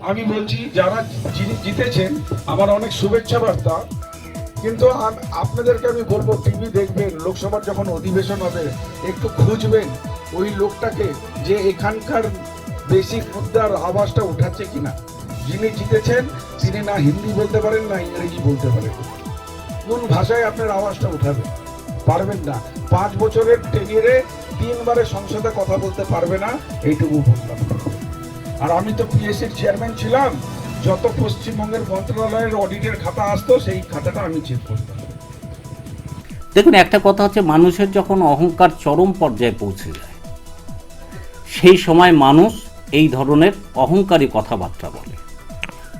আমি বলছি, যারা যিনি জিতেছেন, আমার অনেক শুভেচ্ছা বার্তা। কিন্তু আপনাদেরকে আমি বলব, টিভি দেখবেন, লোকসভার যখন অধিবেশন হবে, একটু খুঁজবেন ওই লোকটাকে যে এখানকার বেসিক মুদ্রার আওয়াজটা উঠাচ্ছে কিনা। যিনি জিতেছেন, তিনি না হিন্দি বলতে পারেন, না ইংরেজি বলতে পারেন। কোন ভাষায় আপনার আওয়াজটা উঠাবে পারবেন না। পাঁচ বছরের টেনিয়ারে তিনবারে সংসদে কথা বলতে পারবে না, এইটুকু বললাম। আর আমি তো পিএসসির চেয়ারম্যান ছিলাম। যত পশ্চিমবঙ্গের মন্ত্রণালয়ের অডিটের খাতা আসতো, সেই খাতাটা আমি চেক করতাম। দেখুন, একটা কথা হচ্ছে, মানুষের যখন অহংকার চরম পর্যায়ে পৌঁছে যায়, সেই সময় মানুষ এই ধরনের অহংকারী কথাবার্তা বলে।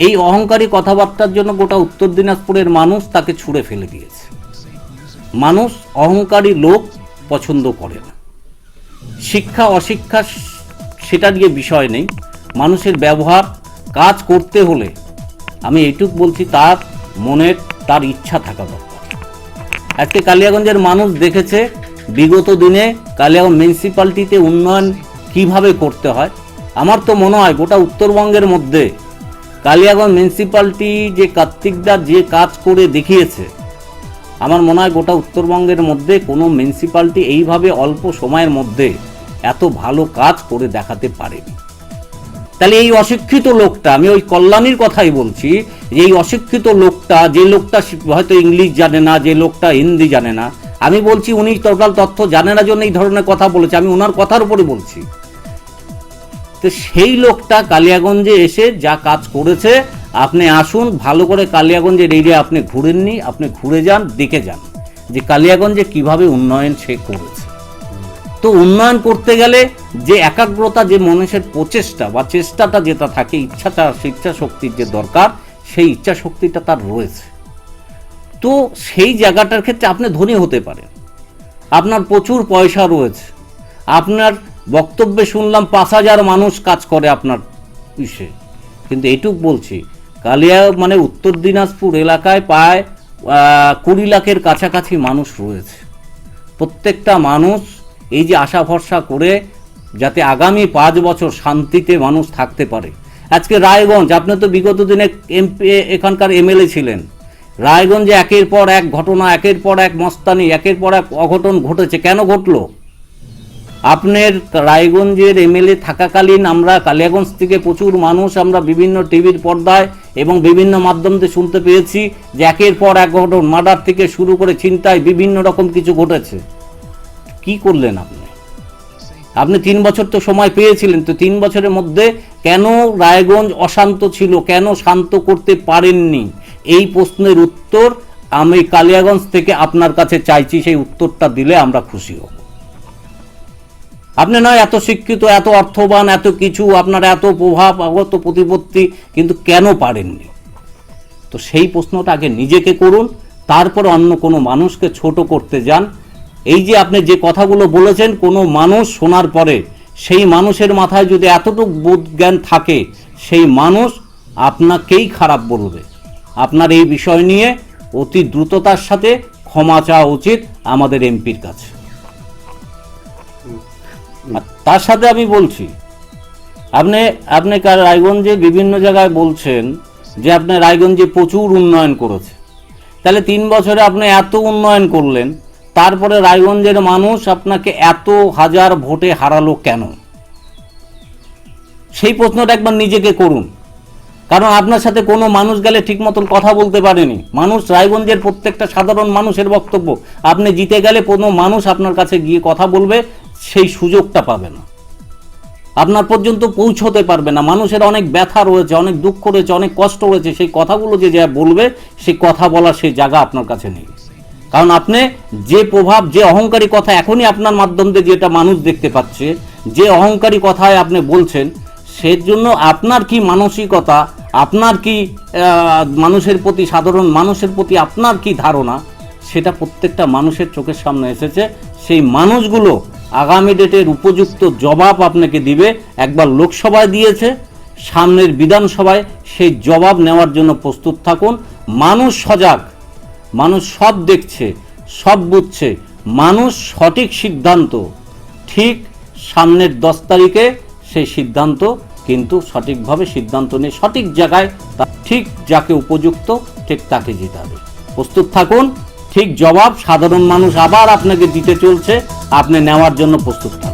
এই অহংকারী কথাবার্তার জন্য গোটা উত্তর দিনাজপুরের মানুষ তাকে ছুঁড়ে ফেলে দিয়েছে। মানুষ অহংকারী লোক পছন্দ করে না। শিক্ষা, অশিক্ষা, সেটা নিয়ে বিষয় নেই। মানুষের ব্যবহার কাজ করতে হলে আমি এইটুক বলছি, তার মনের তার ইচ্ছা থাকা দরকার। আজকে কালিয়াগঞ্জের মানুষ দেখেছে, বিগত দিনে কালিয়াগঞ্জ মিউনিসিপ্যালিটিতে উন্নয়ন কীভাবে করতে হয়। আমার তো মনে হয় গোটা উত্তরবঙ্গের মধ্যে কালিয়াগঞ্জ মিউনিসিপ্যালিটি যে কার্তিকদার যে কাজ করে দেখিয়েছে, আমার মনে হয় গোটা উত্তরবঙ্গের মধ্যে কোনো মিউনিসিপ্যালিটি এইভাবে অল্প সময়ের মধ্যে এত ভালো কাজ করে দেখাতে পারেনি। তাহলে এই অশিক্ষিত লোকটা, আমি ওই কল্যাণীর কথাই বলছি, যে এই অশিক্ষিত লোকটা, যে লোকটা হয়তো ইংলিশ জানে না, যে লোকটা হিন্দি জানে না, আমি বলছি উনি টোটাল তথ্য জানে না জন্য এই ধরনের কথা বলেছে, আমি ওনার কথার উপরে বলছি। তো সেই লোকটা কালিয়াগঞ্জে এসে যা কাজ করেছে, আপনি আসুন, ভালো করে কালিয়াগঞ্জের এরিয়া আপনি ঘুরেননি, আপনি ঘুরে যান, দেখে যান, যে কালিয়াগঞ্জে কীভাবে উন্নয়ন সে করেছে। তো উন্নয়ন করতে গেলে যে একাগ্রতা, যে মানুষের প্রচেষ্টা বা চেষ্টাটা যেটা থাকে, ইচ্ছাটা ইচ্ছা শক্তির যে দরকার, সেই ইচ্ছা শক্তিটা তার রয়েছে। তো সেই জায়গাটার ক্ষেত্রে আপনি ধনী হতে পারেন। আপনার প্রচুর পয়সা রয়েছে। আপনার বক্তব্যে শুনলাম পাঁচ হাজার মানুষ কাজ করে আপনার ইসে। কিন্তু এইটুক বলছি, কালিয়া মানে উত্তর দিনাজপুর এলাকায় প্রায় কুড়ি লাখের কাছাকাছি মানুষ রয়েছে। প্রত্যেকটা মানুষ এই যে আশা ভরসা করে যাতে আগামী পাঁচ বছর শান্তিতে মানুষ থাকতে পারে। আজকে রায়গঞ্জ, আপনি তো বিগত দিনে এমপি, এখানকার এমএলএ ছিলেন। রায়গঞ্জে একের পর এক ঘটনা, একের পর এক মস্তানি, একের পর এক অঘটন ঘটেছে। কেন ঘটলো? আপনার রায়গঞ্জের এমএলএ থাকাকালীন আমরা কালিয়াগঞ্জ থেকে প্রচুর মানুষ আমরা বিভিন্ন টিভির পর্দায় এবং বিভিন্ন মাধ্যম দিয়ে শুনতে পেয়েছি যে একের পর এক ঘটন, মার্ডার থেকে শুরু করে চিন্তায় বিভিন্ন রকম কিছু ঘটেছে। কি করলেন আপনি? আপনি তিন বছর তো সময় পেয়েছিলেন, তো তিন বছরের মধ্যে কেন রায়গঞ্জ অশান্ত ছিল? কেন শান্ত করতে পারেননি? এই প্রশ্নের উত্তর আমি কালিয়াগঞ্জ থেকে আপনার কাছে চাইছি, সেই উত্তরটা দিলে আমরা খুশি হব। আপনি নয়, এত শিক্ষিত, এত অর্থবান, এত কিছু, আপনার এত প্রভাব, আগত প্রতিপত্তি, কিন্তু কেন পারেননি? তো সেই প্রশ্নটা আগে নিজেকে করুন, তারপর অন্য কোনো মানুষকে ছোট করতে যান এই যে আপনি যে কথাগুলো বলেছেন, কোনো মানুষ শোনার পরে সেই মানুষের মাথায় যদি এতটুকু বোধ জ্ঞান থাকে, সেই মানুষ আপনাকেই খারাপ বলবে। আপনার এই বিষয় নিয়ে অতি দ্রুততার সাথে ক্ষমা চাওয়া উচিত আমাদের এমপির কাছে। তার সাথে আমি বলছি, আপনি আপনি কার রায়গঞ্জে বিভিন্ন জায়গায় বলছেন যে আপনি রায়গঞ্জে প্রচুর উন্নয়ন করেছে তাহলে তিন বছরে আপনি এত উন্নয়ন করলেন তারপরে রায়গঞ্জের মানুষ আপনাকে এত হাজার ভোটে হারালো কেন? সেই প্রশ্নটা একবার নিজেকে করুন। কারণ আপনার সাথে কোনো মানুষ গেলে ঠিক মতন কথা বলতে পারেনি। মানুষ রায়গঞ্জের প্রত্যেকটা সাধারণ মানুষের বক্তব্য। আপনি জিতে গেলে কোনো মানুষ আপনার কাছে গিয়ে কথা বলবে, সেই সুযোগটা পাবে না। আপনার পর্যন্ত পৌঁছতে পারবে না। মানুষের অনেক ব্যথা রয়েছে, অনেক দুঃখ রয়েছে, অনেক কষ্ট রয়েছে। সেই কথাগুলো যে যা বলবে, সেই কথা বলার সেই জায়গা আপনার কাছে নেই। কারণ আপনি যে প্রভাব, যে অহংকারী কথা এখনই আপনার মাধ্যম দিয়ে যেটা মানুষ দেখতে পাচ্ছে, যে অহংকারী কথায় আপনি বলছেন সেজন্য আপনার কি মানসিকতা, আপনার কি মানুষের প্রতি সাধারণ মানুষের প্রতি আপনার কি ধারণা, সেটা প্রত্যেকটা মানুষের চোখের সামনে এসেছে। সেই মানুষগুলো আগামী ডেটের উপযুক্ত জবাব আপনাকে দিবে। একবার লোকসভায় দিয়েছে, সামনের বিধানসভায় সেই জবাব নেওয়ার জন্য প্রস্তুত থাকুন। মানুষ সজাগ মানুষ সব দেখছে, সব বুঝছে। মানুষ সঠিক সিদ্ধান্ত, ঠিক সামনের দশ তারিখে সেই সিদ্ধান্ত, কিন্তু সঠিকভাবে সিদ্ধান্ত নিয়ে সঠিক জায়গায় তা ঠিক যাকে উপযুক্ত, ঠিক তাকে জিতাবে প্রস্তুত থাকুন, ঠিক জবাব সাধারণ মানুষ আবার আপনাকে দিতে চলছে, আপনি নেওয়ার জন্য প্রস্তুত থাকুন।